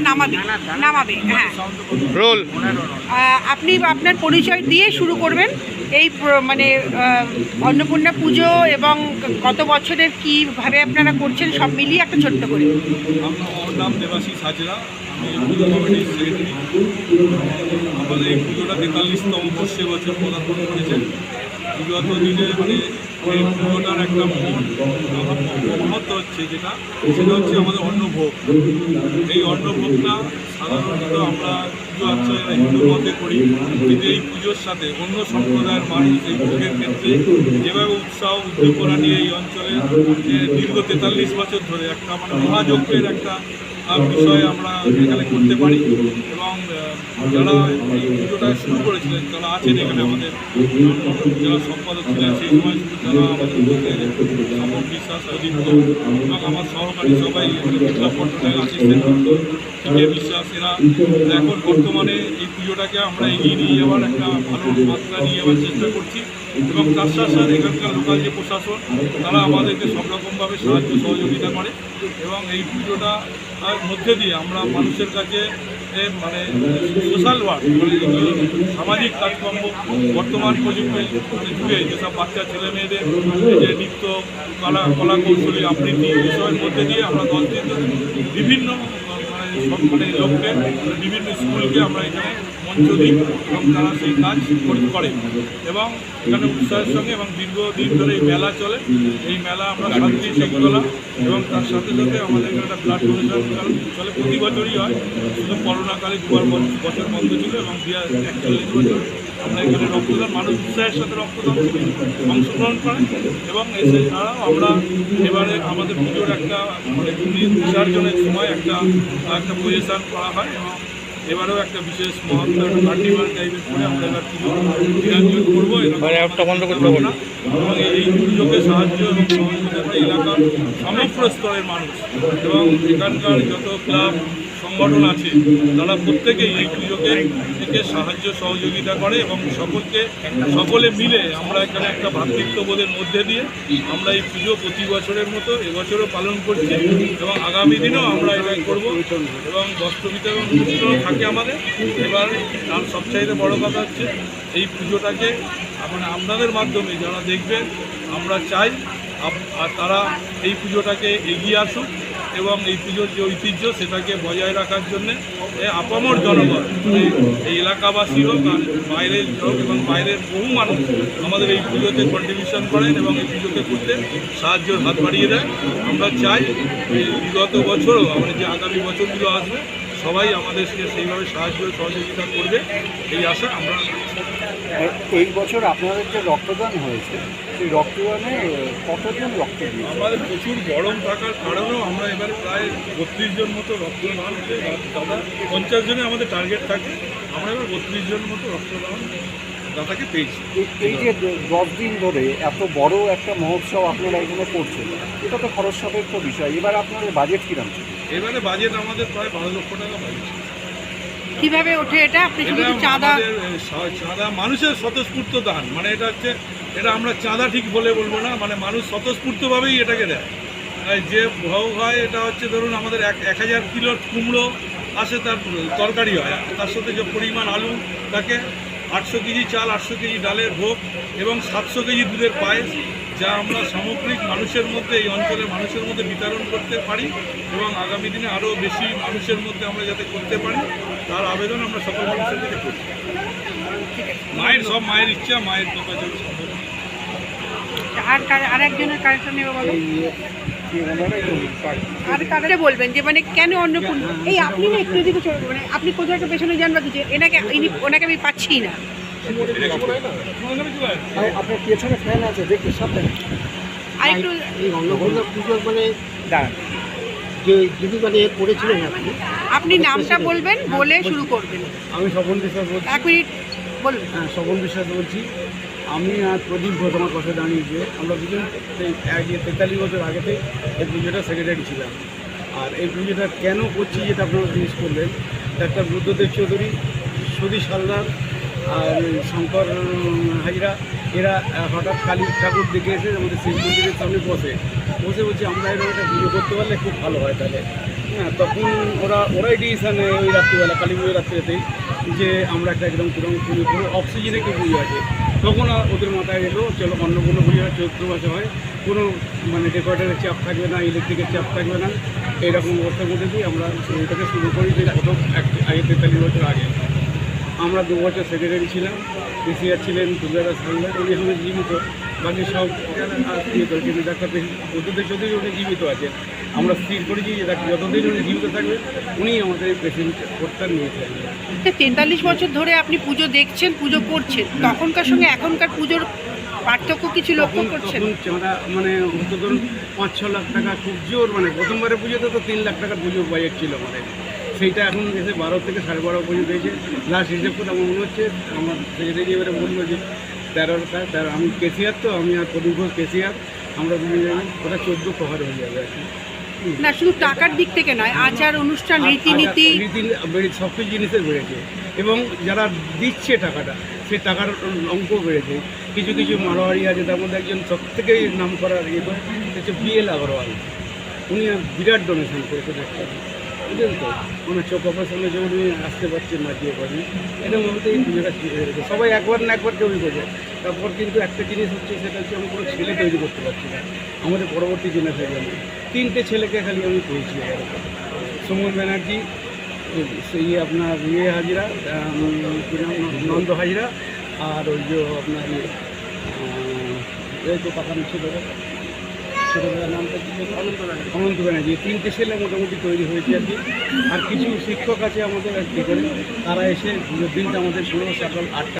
নামাবে নামাবে হ্যাঁ। রোল। আপনি আপনার পরিচয় দিয়ে শুরু করবেন এই মানে অন্নপূর্ণা পুজো এবং গত বছরের কীভাবে আপনারা করছেন সব মিলিয়ে একটা ছোট্ট করে। আমার নাম দেবাশিস হাজরা। পুজো আমাদের এই পুজোটা তেতাল্লিশতম বর্ষে বছর পদার্পণ করেছে বিগত দিনে মানে এই পুজোটার একটা মহত্ব হচ্ছে যেটা, সেটা হচ্ছে আমাদের অন্নভোগ। এই অন্নভোগটা সাধারণত আমরা পুজো আর্চনা হিন্দু মতে করি, কিন্তু এই পুজোর সাথে অন্য সম্প্রদায়ের মানুষ এই ভোগের ক্ষেত্রে যেভাবে উৎসাহ উদ্দীপনা নিয়ে এই অঞ্চলে দীর্ঘ তেতাল্লিশ বছর ধরে একটা মানে মহাযজ্ঞের একটা বিষয় আমরা এখানে করতে পারি। এবং যারা এই পুজোটা শুরু করেছিলেন তারা আছেন এখানে আমাদের যারা সম্পাদক ছিলেন, সেই সময় যারা আমাদের মধ্যে সমর বিশ্বাস, অজিত এবং আমার সহকারী সবাই আসিস্ট্যান্ট কে বিশ্বাস, এরা এখন বর্তমানে এই পুজোটাকে আমরা এগিয়ে নিয়ে যাওয়ার একটা ভালো মাত্রা নিয়ে যাওয়ার চেষ্টা করছি। এবং তার সাথে সাথে এখানকার লোকাল যে প্রশাসন, তারা আমাদেরকে সব রকমভাবে সাহায্য সহযোগিতা করে। এবং এই পুজোটা মধ্যে দিয়ে আমরা মানুষের কাছে মানে সোশ্যাল ওয়ার্ক মানে সামাজিক কাজকর্ম বর্তমান প্রযুক্তির যুগে যেসব বাচ্চা, ছেলে, মেয়েদের যে নৃত্য, কলা কলা কৌশলী আবৃত্তি বিষয়ের মধ্যে দিয়ে আমরা দশ দিন বিভিন্ন মানে মানে লোককে, বিভিন্ন স্কুলকে আমরা এখানে দিই এবং তারা সেই কাজ করে- করে এবং এখানে উৎসাহের সঙ্গে এবং দীর্ঘদিন ধরে এই মেলা চলে। এই মেলা আমরা শান্তি শৃঙ্খলা এবং তার সাথে সাথে আমাদের এখানে একটা ব্লাড ডোনেশন চলে প্রতি বছরই হয়। শুধু করোনাকালে দুবার বছর বন্ধ ছিল এবং দু একচল্লিশ বছর আমরা এখানে রক্তদান, মানুষ উৎসাহের সাথে রক্তদান অংশগ্রহণ করেন এবং এসে ছাড়াও আমরা এবারে আমাদের পুজোর একটা মানে বিসর্জনের সময় একটা একটা পজিশন করা হয় এবং এবারেও একটা বিশেষ মহত্ব একটা কার্নিভাল টাইপের করে আমরা এবার পুজো নিরঞ্জন করব মানে একটা বন্ধ করতে হবে না। এবং এই দুর্যোগে সাহায্য এবং সহযোগিতা করে এলাকার সমগ্র স্তরের মানুষ এবং এখানকার যত ক্লাব সংগঠন আছে, তারা প্রত্যেকেই এই পুজোকে থেকে সাহায্য সহযোগিতা করে এবং সকলকে, সকলে মিলে আমরা এখানে একটা ভ্রাতৃত্ববোধের মধ্যে দিয়ে আমরা এই পুজো প্রতি বছরের মতো এবছরও পালন করছি এবং আগামী দিনেও আমরা এটা করব এবং বস্ত্র এবং অনুষ্ঠানও থাকে আমাদের। এবার তার সবচাইতে বড় কথা হচ্ছে এই পুজোটাকে মানে আপনাদের মাধ্যমে যারা দেখবেন, আমরা চাই আর তারা এই পুজোটাকে এগিয়ে আসুক। এবং এই পুজোর যে ঐতিহ্য সেটাকে বজায় রাখার জন্যে আপামর জনগণ এই এলাকাবাসী হোক আর বাইরের হোক এবং বাইরের বহু মানুষ আমাদের এই পুজোতে কন্ট্রিবিউশন করেন এবং এই পুজোকে করতে সাহায্যের হাত বাড়িয়ে দেয়। আমরা চাই বিগত বছরও আমাদের যে আগামী বছরগুলো আসবে সবাই আমাদেরকে সেইভাবে সাহায্য সহযোগিতা করবে এই আশা আমরা এই বছর আপনাদের যে রক্তদান হয়েছে সেই রক্তদানে কতজন রক্ত দিয়েছে আমাদের প্রচুর গরম থাকার কারণেও আমরা এবার প্রায় বত্রিশ জন মতো রক্তদান দাদা পঞ্চাশ জনে আমাদের টার্গেট থাকে আমরা এবার বত্রিশ জন মতো রক্তদান দাদাকে পেয়েছি। এই- এই যে দশ দিন ধরে এত বড় একটা মহোৎসব আপনারা এখানে করছেন এটা তো খরচ সাপেক্ষ বিষয়। এবার আপনাদের বাজেট কিরম ছিল? এবারে বাজেট আমাদের প্রায় বারো লক্ষ টাকা বাজেট কীভাবে ওঠে এটা? আপনি শুধু চাঁদা চাঁদা মানুষের স্বতঃস্ফূর্ত দান। মানে এটা হচ্ছে এটা আমরা চাঁদা ঠিক বলে বলব না মানে মানুষ স্বতঃস্ফূর্তভাবেই এটাকে দেয়। আর যে ভোগ হয় এটা হচ্ছে ধরুন আমাদের এক এক হাজার কিলোর কুমড়ো আসে তার তরকারি হয়। তার সাথে যে পরিমাণ আলু থাকে আটশো কেজি চাল, আটশো কেজি ডালের ভোগ এবং সাতশো কেজি দুধের পায়েস, যা আমরা সামগ্রিক মানুষের মধ্যে, এই অঞ্চলের মানুষের মধ্যে বিতরণ করতে পারি এবং আগামী দিনে আরও বেশি মানুষের মধ্যে আমরা যাতে করতে পারি, তার আবেদন আমরা সকল মানুষের কাছে করি মায়ের সব মায়ের ইচ্ছা, মায়ের কথা। আর কার- আর একজনের নেবে আর কারে বলবেন যে মানে কেন অন্নপূর্ণা এই আপনি না একটু এদিকে চলে মানে আপনি কোথাও একটা পেছনে যান বা কিছু এনাকে ইনি ওনাকে আমি পাচ্ছি না। আপনার পেছনে ফ্যান আছে সামনে। আর একটু এই অন্নপূর্ণা পুজো মানে দাঁড়ান। যে মানে করেছিলেন আপনি আপনি নামটা বলবেন বলে শুরু করবেন। আমি স্বপন বিশ্বাস বলছি। এক মিনিট বলুন। হ্যাঁ স্বপন বিশ্বাস বলছি। আমি আর প্রদীপ ঘোষ আমার পাশে দাঁড়িয়েছে আমরা দুজন তেতাল্লিশ বছর আগেতে এই পুজোটা সেক্রেটারি ছিলাম। আর এই পুজোটা কেন করছি যেটা আপনারা জিজ্ঞেস করলেন, ডাক্তার বুদ্ধদেব চৌধুরী সুদী সালদার আর শঙ্কর হাজরা, এরা হঠাৎ কালী ঠাকুর দেখে এসে আমাদের শিব মন্দিরের সামনে বসে। বসে বলছি, আমরা এরকম একটা পুজো করতে পারলে খুব ভালো হয় তাহলে। হ্যাঁ তখন ওরা, ওরাই ডিসিশন ওই রাত্রিবেলা, কালী পুজোর রাত্রিতেই যে আমরা একটা একদম পুরো পুজো পুরো অক্সিজেনে কি পুজো আছে। তখন ওদের মাথায় এলো, চলো অন্নপূর্ণ পুজোটা চৈত্র মাসে হয়। কোনো মানে ডেকোরেটারের চাপ থাকবে না ইলেকট্রিকের চাপ থাকবে না। এইরকম অবস্থার মধ্যে দিয়ে আমরা এটাকে শুরু করি যে কত এক, আগে তেতাল্লিশ বছর আগে। আমরা দু বছর সেক্রেটারি ছিলাম পিসিআর ছিলেন তুলারাজ হালদার উনি এখন জীবিত। বাকি সব কিন্তু ডাক্তার যতদিন যতদিন উনি জীবিত আছেন। আমরা স্থির করেছি যে যতদিন উনি জীবিত থাকবে উনি আমাদের এই পেশেন্ট করতে নিয়ে থাকবেন তেতাল্লিশ বছর ধরে আপনি পুজো দেখছেন পুজো করছেন। তখনকার সঙ্গে এখনকার পুজোর পার্থক্য কিছু লক্ষ্য করছেন? চাঁদা মানে ধরুন পাঁচ ছ লাখ টাকা খুব জোর মানে প্রথমবারে পুজোতে তো তিন লাখ টাকার পুজোর বাজেট ছিল আমাদের। সেইটা এখন এসে বারো থেকে সাড়ে বারো পর্যন্ত হয়েছে লাস্ট হিসেব করে আমার মনে হচ্ছে আমার সেক্রেটারি এবারে বলল যে তেরোটা তেরো আমি কেসিয়ার তো আমি আর প্রদীপ ঘোষ কেসিয়ার আমরা দুজন জানি ওটা চোদ্দ কভার হয়ে যাবে আর কি না শুধু টাকার দিক থেকে নয় আচার অনুষ্ঠান রীতিনীতি। রীতি বেড়ে সব কিছু জিনিসের বেড়েছে। এবং যারা দিচ্ছে টাকাটা সেই টাকার অঙ্ক বেড়েছে। কিছু কিছু মারোয়ারি আছে তার মধ্যে একজন সব থেকে নাম করার ইয়ে করে সে হচ্ছে বিএল আগরওয়াল। উনি বিরাট ডোনেশন করেছেন একটা বুঝলেন তো? ওনার চোখ অপারেশনের জন্য উনি আসতে পারছেন না দিয়ে হয়ে গেছে সবাই একবার না একবার তৈরি করছে তারপর কিন্তু একটা জিনিস হচ্ছে সেটা হচ্ছে আমি কোনো ছেলে তৈরি করতে পারছি না। আমাদের পরবর্তী জেনারেশন তিনটে ছেলেকে খালি আমি এবার সুমন ব্যানার্জি সেই আপনার ইয়ে হাজিরা নন্দ হাজিরা আর ওই যে আপনার ইয়ে, এই তো পাকানো ছোটো ছোটোবেলার নামটা কি যেন? অনন্ত ব্যানার্জি। তিনটে ছেলে মোটামুটি তৈরি হয়েছে আর কি। আর কিছু শিক্ষক আছে আমাদের আর কি করে তারা এসে দিনটা আমাদের পুরো সকাল আটটা